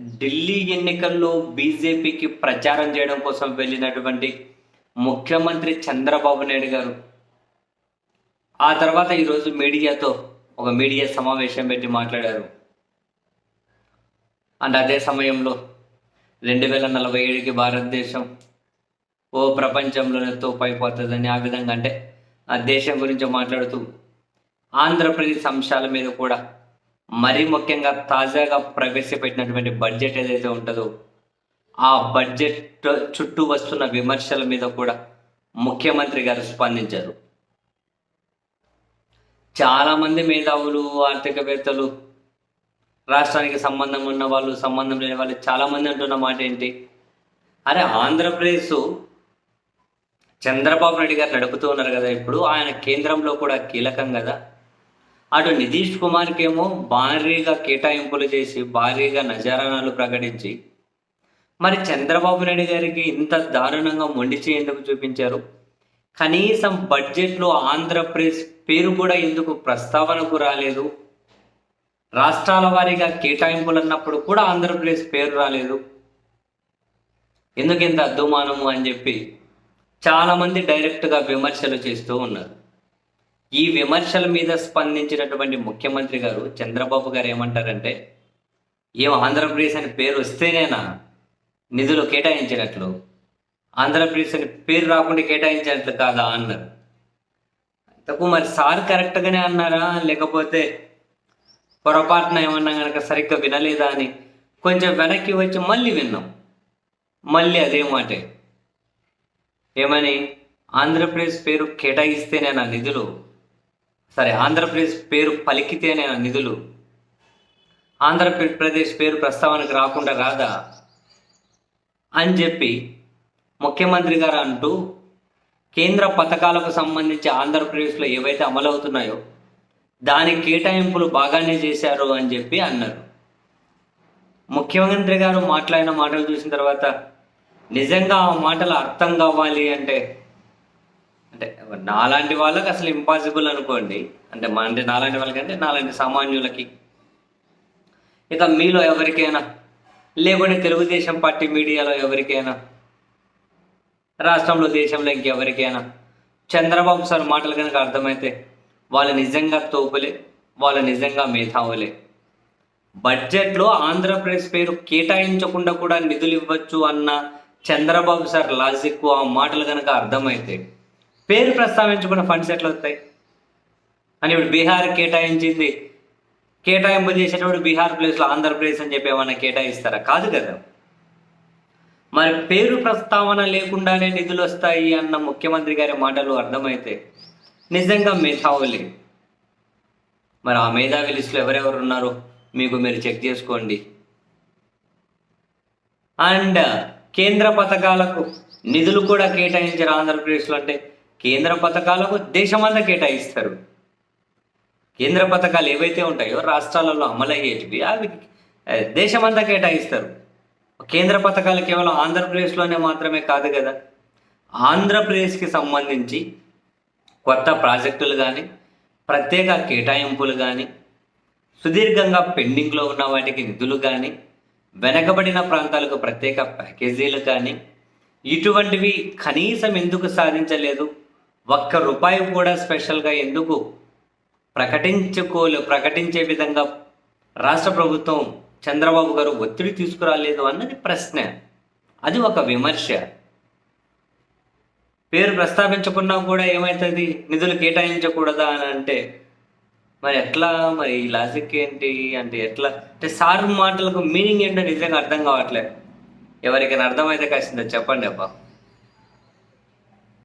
ఢిల్లీ ఎన్నికల్లో బీజేపీకి ప్రచారం చేయడం కోసం వెళ్ళినటువంటి ముఖ్యమంత్రి చంద్రబాబు నాయుడు గారు. ఆ తర్వాత ఈరోజు మీడియాతో ఒక మీడియా సమావేశం పెట్టి మాట్లాడారు. అండ్ అదే సమయంలో రెండు వేల నలభై ఏడుకి భారతదేశం ఓ ప్రపంచంలోనే తోపైపోతుందని ఆ విధంగా అంటే ఆ దేశం గురించి మాట్లాడుతూ ఆంధ్రప్రదేశ్ అంశాల మీద కూడా మరీ ముఖ్యంగా తాజాగా ప్రవేశపెట్టినటువంటి బడ్జెట్ ఏదైతే ఉంటుందో ఆ బడ్జెట్ చుట్టూ వస్తున్న విమర్శల మీద కూడా ముఖ్యమంత్రి గారు స్పందించారు. చాలామంది మేధావులు ఆర్థికవేత్తలు రాష్ట్రానికి సంబంధం ఉన్న వాళ్ళు సంబంధం లేని వాళ్ళు చాలామంది అంటున్న మాట ఏంటి? అరే ఆంధ్రప్రదేశ్ చంద్రబాబు నాయుడు గారు నడుపుతూ ఉన్నారు కదా ఇప్పుడు ఆయన కేంద్రంలో కూడా కీలకం కదా. అటు నితీష్ కుమార్కి ఏమో భారీగా కేటాయింపులు చేసి భారీగా నజరానాలు ప్రకటించి మరి చంద్రబాబు నాయుడు గారికి ఇంత దారుణంగా మొండిచి ఎందుకు చూపించారు. కనీసం బడ్జెట్లో ఆంధ్రప్రదేశ్ పేరు కూడా ఎందుకు ప్రస్తావనకు రాలేదు. రాష్ట్రాల వారీగా కేటాయింపులు అన్నప్పుడు కూడా ఆంధ్రప్రదేశ్ పేరు రాలేదు. ఎందుకు ఇంత అద్దుమానము అని చెప్పి చాలామంది డైరెక్ట్గా విమర్శలు చేస్తూ ఉన్నారు. ఈ విమర్శల మీద స్పందించినటువంటి ముఖ్యమంత్రి గారు చంద్రబాబు గారు ఏమంటారంటే ఏం ఆంధ్రప్రదేశ్ అని పేరు వస్తేనేనా నిధులు కేటాయించినట్లు? ఆంధ్రప్రదేశ్ అని పేరు రాకుండా కేటాయించినట్లు కాదా అన్నారు. తక్కువ మరి సార్ కరెక్ట్గానే అన్నారా? లేకపోతే పొరపాటున ఏమన్నా కనుక సరిగ్గా వినలేదా అని కొంచెం వెనక్కి వచ్చి మళ్ళీ విన్నాం. మళ్ళీ అదే మాటే. ఏమని? ఆంధ్రప్రదేశ్ పేరు కేటాయిస్తేనే నా నిధులు? సరే ఆంధ్రప్రదేశ్ పేరు పలికితేనే నిధులు. ఆంధ్రప్రదేశ్ పేరు ప్రస్తావనకు రాకుండా రాదా అని చెప్పి ముఖ్యమంత్రి గారు అంటూ కేంద్ర పథకాలకు సంబంధించి ఆంధ్రప్రదేశ్లో ఏవైతే అమలవుతున్నాయో దాని కేటాయింపులు బాగానే చేశారు అని చెప్పి అన్నారు. ముఖ్యమంత్రి గారు మాట్లాడిన మాటలు చూసిన తర్వాత నిజంగా ఆ మాటలు అర్థం కావాలి అంటే అంటే నాలాంటి వాళ్ళకి అసలు ఇంపాసిబుల్ అనుకోండి. అంటే మా అంటే నాలాంటి వాళ్ళకంటే నాలాంటి సామాన్యులకి. ఇక మీలో ఎవరికైనా లేకుంటే తెలుగుదేశం పార్టీ మీడియాలో ఎవరికైనా రాష్ట్రంలో దేశంలో ఇంకెవరికైనా చంద్రబాబు సార్ మాటలు కనుక అర్థమైతే వాళ్ళు నిజంగా తోపులే వాళ్ళు నిజంగా మేధావులే. బడ్జెట్లో ఆంధ్రప్రదేశ్ పేరు కేటాయించకుండా కూడా నిధులు ఇవ్వచ్చు అన్న చంద్రబాబు సార్ లాజిక్ ఆ మాటలు కనుక అర్థమైతే పేరు ప్రస్తావించకుండా ఫండ్స్ ఎట్లా వస్తాయి అని ఇప్పుడు బీహార్ కేటాయించింది. కేటాయింపు చేసేటప్పుడు బీహార్ ప్లేస్లో ఆంధ్రప్రదేశ్ అని చెప్పి ఏమన్నా కేటాయిస్తారా? కాదు కదా. మరి పేరు ప్రస్తావన లేకుండానే నిధులు వస్తాయి అన్న ముఖ్యమంత్రి గారి మాటలు అర్థమైతే నిజంగా మేధావులే. మరి ఆ మేధావి లిస్టులో ఎవరెవరు ఉన్నారో? మీకు మీరు చెక్ చేసుకోండి. అండ్ కేంద్ర పథకాలకు నిధులు కూడా కేటాయించారు ఆంధ్రప్రదేశ్లో అంటే కేంద్ర పథకాలకు దేశమంతా కేటాయిస్తారు. కేంద్ర పథకాలు ఏవైతే ఉంటాయో రాష్ట్రాలలో అమలయ్యేటివి అవి దేశమంతా కేటాయిస్తారు. కేంద్ర పథకాలు కేవలం ఆంధ్రప్రదేశ్లోనే మాత్రమే కాదు కదా. ఆంధ్రప్రదేశ్కి సంబంధించి కొత్త ప్రాజెక్టులు కానీ ప్రత్యేక కేటాయింపులు కానీ సుదీర్ఘంగా పెండింగ్లో ఉన్న వాటికి నిధులు కానీ వెనకబడిన ప్రాంతాలకు ప్రత్యేక ప్యాకేజీలు కానీ ఇటువంటివి కనీసం ఎందుకు సాధించలేదు? ఒక్క రూపాయి కూడా స్పెషల్గా ఎందుకు ప్రకటించుకోలే ప్రకటించే విధంగా రాష్ట్ర ప్రభుత్వం చంద్రబాబు గారు ఒత్తిడి తీసుకురాలేదు అన్నది ప్రశ్న. అది ఒక విమర్శ. పేరు ప్రస్తావించకున్నా కూడా ఏమవుతుంది నిధులు కేటాయించకూడదా అని అంటే మరి ఎట్లా? మరి ఈ లాజిక్ ఏంటి? అంటే ఎట్లా? అంటే సార్ మాటలకు మీనింగ్ ఏంటో నిజంగా అర్థం కావట్లేదు ఎవరికైనా అర్థమైతే కాసిందో చెప్పండి అబ్బా.